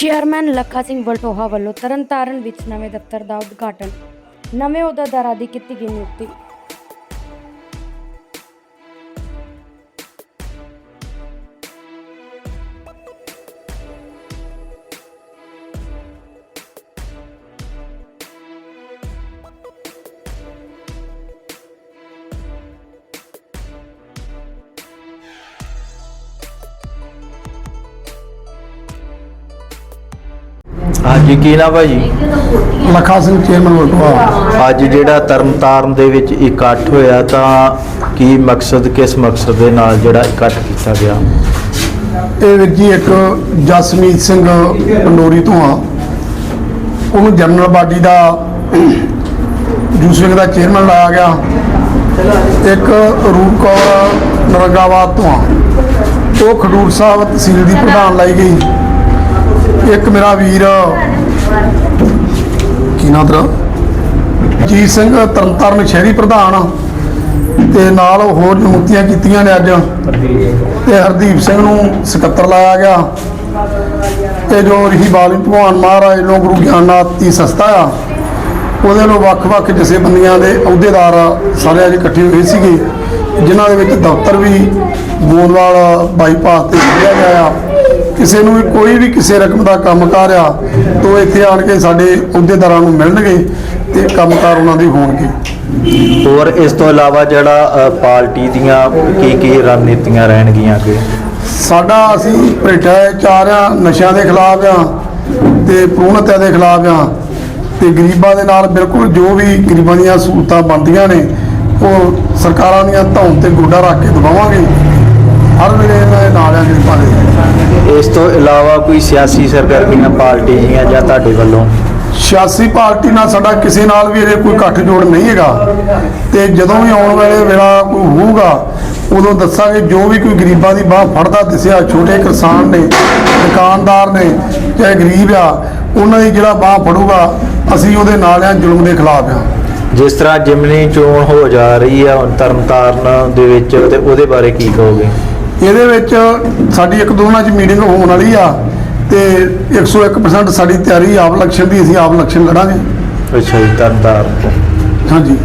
Chairman Lakha Singh Baltoha ਵੱਲੋਂ ਤਰਨਤਾਰਨ ਵਿੱਚ ਨਵੇਂ ਦਫ਼ਤਰ ਦਾ ਉਦਘਾਟਨ। ਨਵੇਂ ਅਹੁਦੇਦਾਰਾਂ ਦੀ ਕੀਤੀ ਗਈ ਨਿਯੁਕਤੀ। ਹਾਂਜੀ ਕੀ ਨਾ ਭਾਜੀ ਲੱਖਾ ਸਿੰਘ ਚੇਅਰਮੈਨ ਵਲਟੋਆ ਅੱਜ ਜਿਹੜਾ ਤਰਨਤਾਰਨ ਦੇ ਵਿੱਚ ਇਕੱਠ ਹੋਇਆ ਤਾਂ ਕੀ ਮਕਸਦ ਕਿਸ ਮਕਸਦ ਦੇ ਨਾਲ ਜਿਹੜਾ ਇਕੱਠ ਕੀਤਾ ਗਿਆ? ਇਹ ਵੀਰ ਜੀ ਇੱਕ ਜਸਮੀਤ ਸਿੰਘ ਪੰਡੋਰੀ ਤੋਂ ਆ। ਉਹਨੂੰ ਜਨਰਲ ਬਾਡੀ ਦਾ ਜੂਸ ਵਿੰਗ ਦਾ ਚੇਅਰਮੈਨ ਲਾਇਆ ਗਿਆ। ਇੱਕ ਰੂਪ ਕੌਰ ਨਰਗਾਵਾਦ ਤੋਂ ਆ। ਉਹ ਖਡੂਰ ਸਾਹਿਬ ਤਹਿਸੀਲ ਦੀ ਪ੍ਰਧਾਨ ਲਾਈ ਗਈ। ਇੱਕ ਮੇਰਾ ਵੀਰ। ਕੀ ਨਾਂ ਤੇਰਾ? ਜੀਤ ਸਿੰਘ, ਤਰਨਤਾਰਨ ਸ਼ਹਿਰੀ ਪ੍ਰਧਾਨ। ਤੇ ਨਾਲ ਹੋਰ ਨਿਯੁਕਤੀਆਂ ਕੀਤੀਆਂ ਨੇ ਅੱਜ। ਤੇ ਹਰਦੀਪ ਸਿੰਘ ਨੂੰ ਸਕੱਤਰ ਲਾਇਆ ਗਿਆ। ਤੇ ਜੋ ਰਿਹੀ ਬਾਲੀ ਭਗਵਾਨ ਮਹਾਰਾਜ ਨੂੰ ਗੁਰੂ ਗਿਆਨਨਾਥ ਦੀ ਸੰਸਥਾ ਆ, ਉਹਦੇ ਨੂੰ ਵੱਖ-ਵੱਖ ਜਥੇਬੰਦੀਆਂ ਦੇ ਅਹੁਦੇਦਾਰ ਸਾਰੇ ਅੱਜ ਇਕੱਠੇ ਹੋਏ ਸੀਗੇ, ਜਿਨ੍ਹਾਂ ਦੇ ਵਿੱਚ ਦਫ਼ਤਰ ਵੀ ਗੋਂਦਵਾਲ ਬਾਈਪਾਸ ਤੇ ਖੁੱਲ੍ਹਿਆ ਗਿਆ ਆ। ਕਿਸੇ ਨੂੰ ਵੀ ਕੋਈ ਵੀ ਕਿਸੇ ਰਕਮ ਦਾ ਕੰਮਕਾਰ ਆ ਤੋ ਇੱਥੇ ਆਣ ਕੇ ਸਾਡੇ ਅਹੁਦੇਦਾਰਾਂ ਨੂੰ ਮਿਲਣਗੇ ਤੇ ਕੰਮਕਾਰ ਉਹਨਾਂ ਦੇ ਹੋਣਗੇ। ਹੋਰ ਇਸ ਤੋਂ ਇਲਾਵਾ ਜਿਹੜਾ ਪਾਰਟੀ ਦੀਆਂ ਕੀ ਕੀ ਰਣਨੀਤੀਆਂ ਰਹਿਣਗੀਆਂ ਅੱਗੇ? ਸਾਡਾ ਅਸੀਂ ਭ੍ਰਿਸ਼ਟਾ ਚਾਰ ਆ ਨਸ਼ਿਆਂ ਦੇ ਖਿਲਾਫ ਆ ਤੇ ਭਰੂਣ ਹੱਤਿਆ ਦੇ ਖਿਲਾਫ ਆ ਤੇ ਗਰੀਬਾਂ ਦੇ ਨਾਲ ਬਿਲਕੁਲ ਜੋ ਵੀ ਗਰੀਬਾਂ ਦੀਆਂ ਸਹੂਲਤਾਂ ਬਣਦੀਆਂ ਨੇ ਉਹ ਸਰਕਾਰਾਂ ਦੀਆਂ ਧੌਣ ਤੇ ਗੋਡਾ ਰੱਖ ਕੇ ਦਬਾਵਾਂਗੇ ਹਰ ਵੇਲੇ ਇਹਨਾਂ ਦੇ ਨਾਲ ਆ ਗਰੀਬਾਂ ਦੇ ਇਸ ਤੋਂ ਇਲਾਵਾ ਕੋਈ ਸਿਆਸੀ ਸਰਗਰਮੀਆਂ ਪਾਰਟੀ ਦੀਆਂ ਜਾਂ ਤੁਹਾਡੇ ਵੱਲੋਂ? ਸਿਆਸੀ ਪਾਰਟੀ ਨਾਲ ਸਾਡਾ ਕਿਸੇ ਨਾਲ ਵੀ ਇਹਦੇ ਕੋਈ ਇਕੱਠ ਜੋੜ ਨਹੀਂ ਹੈਗਾ। ਤੇ ਜਦੋਂ ਵੀ ਆਉਣ ਵਾਲੇ ਵੇਲਾ ਕੋਈ ਹੋਊਗਾ ਉਦੋਂ ਦੱਸਾਂਗੇ ਜੋ ਵੀ ਕੋਈ ਗਰੀਬਾਂ ਦੀ ਬਾਹ ਫੜਦਾ ਦਿਸਿਆ ਛੋਟੇ ਕਿਸਾਨ ਨੇ ਦੁਕਾਨਦਾਰ ਨੇ ਚਾਹੇ ਗਰੀਬ ਆ ਉਹਨਾਂ ਦੀ ਜਿਹੜਾ ਬਾਹ ਫੜੂਗਾ ਅਸੀਂ ਉਹਦੇ ਨਾਲ ਆ ਜ਼ੁਲਮ ਦੇ ਖਿਲਾਫ ਆ। ਜਿਸ ਤਰ੍ਹਾਂ ਜਿਮਨੀ ਚੋਣ ਹੋ ਜਾ ਰਹੀ ਆ ਹੁਣ ਤਰਨਤਾਰਨ ਦੇ ਵਿੱਚ ਤੇ ਉਹਦੇ ਬਾਰੇ ਕੀ ਕਹੋਗੇ? ਇਹਦੇ ਵਿੱਚ ਸਾਡੀ ਇੱਕ ਦੋਨਾਂ 'ਚ ਮੀਟਿੰਗ ਹੋਣ ਵਾਲੀ ਆ ਤੇ 101% ਸਾਡੀ ਤਿਆਰੀ ਆਪ ਇਲੈਕਸ਼ਨ ਦੀ ਅਸੀਂ ਆਪ ਇਲੈਕਸ਼ਨ ਲੜਾਂਗੇ। ਅੱਛਾ ਜੀ ਤਰਨਤਾਰਨ ਤੋਂ। ਹਾਂਜੀ।